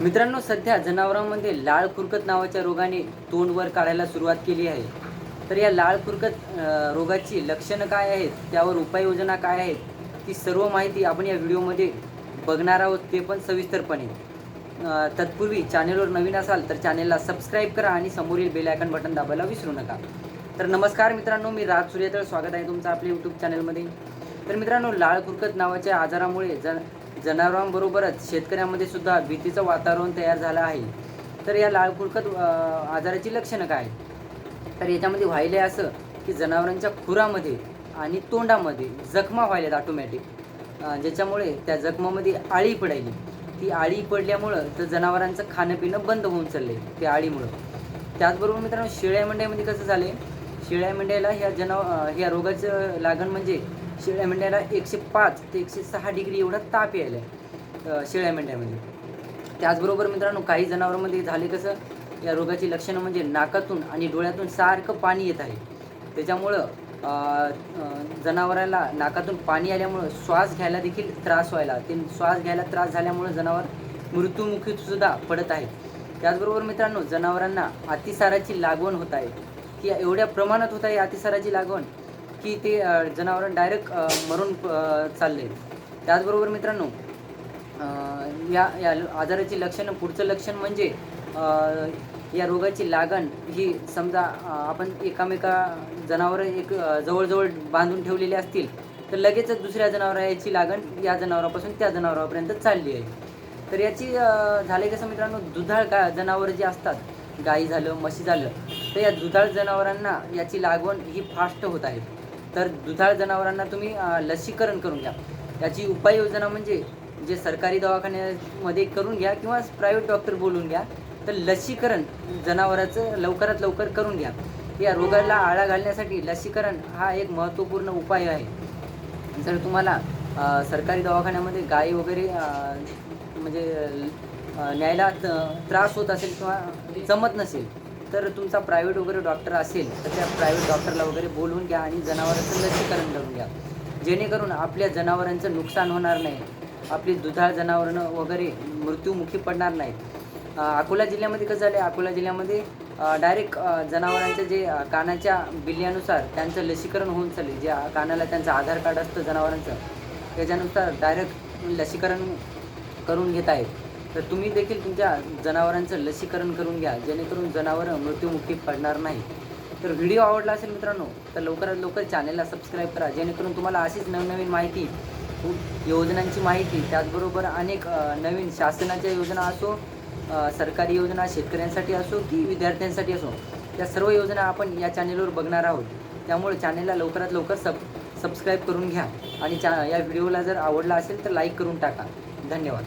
मित्रांनो सध्या जनावरांमध्ये लाळ खुरकत नावाच्या रोगाने तोंड वर काढायला सुरुवात केली आहे. तर या लाळ खुरकत रोगाची लक्षणं काय आहेत त्यावर उपाययोजना काय आहेत ती सर्व माहिती आपण या व्हिडिओमध्ये बघणार आहोत ते पण सविस्तरपणे. तत्पूर्वी चॅनेलवर नवीन असाल तर चॅनेलला सबस्क्राईब करा आणि समोरील बेल आयकन बटन दाबायला विसरू नका. तर नमस्कार मित्रांनो मी राज सूर्यतळ. स्वागत आहे तुमचं आपल्या यूट्यूब चॅनलमध्ये तर मित्रांनो लाळ खुरकत नावाच्या आजारामुळे जन जनावरांबरोबरच शेतकऱ्यांमध्ये सुद्धा भीतीचं वातावरण तयार झालं आहे. तर या लाल खुरकत आजाराची लक्षणं काय? तर याच्यामध्ये व्हायले असं की जनावरांच्या खुरामध्ये आणि तोंडामध्ये जखमा व्हायल्यात ऑटोमॅटिक ज्याच्यामुळे त्या जखमामध्ये आळी पडायली. ती आळी पडल्यामुळं तर जनावरांचं खाणं पिणं बंद होऊन चाललं आहे त्या आळीमुळं. त्याचबरोबर मित्रांनो शेळ्या मेंढ्यामध्ये कसं झालं आहे शेळ्या मेंढ्याला ह्या जनाव ह्या रोगाचं लागण म्हणजे शेळ्या मेंढ्याला एकशे पाच ते एकशे सहा डिग्री एवढा ताप यायला आहे शेळ्या मेंढ्यामध्ये त्याचबरोबर मित्रांनो काही जनावरांमध्ये झाले कसं या रोगाची लक्षणं म्हणजे नाकातून आणि डोळ्यातून सारखं पाणी येत आहे. त्याच्यामुळं जनावराला नाकातून पाणी आल्यामुळं श्वास घ्यायला देखील त्रास व्हायला ते श्वास घ्यायला त्रास झाल्यामुळं जनावर मृत्युमुखीसुद्धा पडत आहे. त्याचबरोबर मित्रांनो जनावरांना अतिसाराची लागवण होत आहे. की एवढ्या प्रमाणात होत आहे अतिसाराची लागवण? की ते जनावरं जनावर डायरेक्ट मरून चालले. त्याचबरोबर मित्रांनो या या आजाराची लक्षणं पुढचं लक्षण म्हणजे या रोगाची लागण ही समजा आपण एकामेका जनावरं एक जवळजवळ बांधून ठेवलेली असतील तर लगेचच दुसऱ्या जनावराची लागण या जनावरापासून त्या जनावरापर्यंत चालली आहे. तर याची झाले कसं मित्रांनो दुधाळ का जनावरं जी असतात गाई झालं म्हशी झालं तर या दुधाळ जनावरांना याची लागवण ही फास्ट होत आहे. तर दुधाळ जनावरांना तुम्ही लसीकरण करून घ्या. याची उपाययोजना म्हणजे जे सरकारी दवाखान्यामध्ये करून घ्या किंवा प्रायव्हेट डॉक्टर बोलून घ्या तर लसीकरण जनावराचं लवकरात लवकर करून घ्या. या रोगाला आळा घालण्यासाठी लसीकरण हा एक महत्त्वपूर्ण उपाय आहे. जर तुम्हाला सरकारी दवाखान्यामध्ये गाई वगैरे म्हणजे न्यायला त्रास होत असेल किंवा जमत नसेल तर तुमचा प्रायव्हेट वगैरे डॉक्टर असेल तर त्या प्रायव्हेट डॉक्टरला वगैरे बोलवून घ्या आणि जनावरांचं लसीकरण करून घ्या. जेणेकरून आपल्या जनावरांचं नुकसान होणार नाही. आपली दुधाळ जनावरं वगैरे मृत्यूमुखी पडणार नाहीत. अकोला जिल्ह्यामध्ये कसं झालं आहे अकोला जिल्ह्यामध्ये डायरेक्ट जनावरांच्या जे कानाच्या बिल्ल्यानुसार त्यांचं लसीकरण होऊन चालले जे कानाला त्यांचं आधार कार्ड असतं जनावरांचं त्याच्यानुसार डायरेक्ट लसीकरण करून घेत आहेत. तर तुम्ही देखील तुमच्या जनावरांचं लसीकरण करून घ्या जेणेकरून जनावरं मृत्यूमुखी पडणार नाही तर व्हिडिओ आवडला असेल मित्रांनो तर लवकरात लवकर चॅनलला सबस्क्राईब करा जेणेकरून तुम्हाला अशीच नवनवीन माहिती योजनांची माहिती त्याचबरोबर अनेक नवीन शासनाच्या योजना असो सरकारी योजना शेतकऱ्यांसाठी असो की विद्यार्थ्यांसाठी असो त्या सर्व योजना आपण या चॅनेलवर बघणार आहोत. त्यामुळे चॅनेलला लवकरात लवकर सब सबस्क्राईब करून घ्या. आणि चा या व्हिडिओला जर आवडला असेल तर लाईक करून टाका. धन्यवाद.